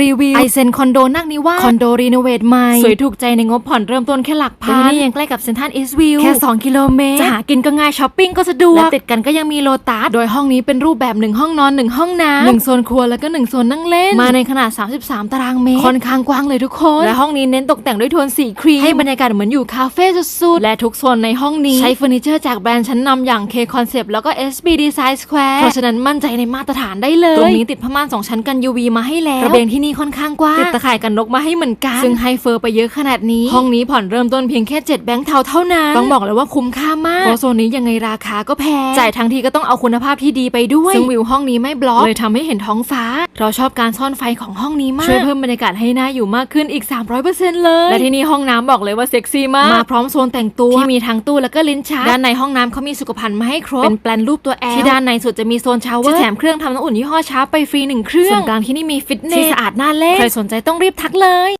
รีวิวไอเซนคอนโดนักนิว่าสคอนโดรีโนเวทใหม่ สวยถูกใจในงบผ่อนเริ่มต้นแค่หลักพันและที่นี่ยังใกล้กับเซนทรัลอีสต์วิวแค่ 2 กิโลเมตรจะหากินก็ง่ายช้อปปิ้งก็สะดวก และติดกันก็ยังมีโลตัสโดยห้องนี้เป็นรูปแบบ 1 ห้องนอน 1 ห้องน้ำหนึ่งโซนครัวแล้วก็ 1 โซนนั่งเล่น มาในขนาด 33 ตารางเมตรค่อนข้างกว้างเลยทุกคน และห้องนี้เน้นตกแต่งด้วยโทนสีครีมให้บรรยากาศเหมือนอยู่คาเฟ่สุดๆและทุกโซนในห้องนี้ใช้เฟอร์นิเจอร์จากแบรนด์ชั้นนำอย่าง K Concept แล้วก็ SB Design Square เพราะฉะนั้นมั่นใจในมาตรฐานได้เลยตรงนี้ติดผ้าม่านสองชั้นกัน UV มาให้แล้วระเบียงที่นี่ค่อนข้างกว้างติดตะข่ายกันนกมาให้เหมือนกัน ซึ่งให้เฟอร์ไปเยอะขนาดนี้ ห้องนี้ผ่อนเริ่มต้นเพียงแค่7แบงค์เทาเท่านั้น ต้องบอกเลยว่าคุ้มค่ามากเพราะโซนนี้ยังไงราคาก็แพง จ่ายทั้งทีก็ต้องเอาคุณภาพที่ดีไปด้วย ซึ่งวิวห้องนี้ไม่บล็อก เลยทำให้เห็นท้องฟ้า เราชอบการซ่อนไฟของห้องนี้มาก ช่วยเพิ่มบรรยากาศให้น่าอยู่มากขึ้นอีก 300%เลย และที่นี่ห้องน้ำบอกเลยว่าเซ็กซี่มาก มาพร้อมโซนแต่งตัวที่มีทั้งตู้แล้วก็ลิ้นชัก ด้านในห้องน้ำเขามีสุขภัณฑ์มาให้ครบ เป็นแปลนรูปตัวแอลที่ด้านในสุดจะมีโซนชาวเวอร์ที่แถมเครื่องทำน้ำอุ่นยี่ห้อชาร์ปไปฟรีหนึ่งเครื่องส่วนกลางที่นี่มีฟิตเนสที่สะอาดน่าเล่นใครสนใจต้องรีบทักเลย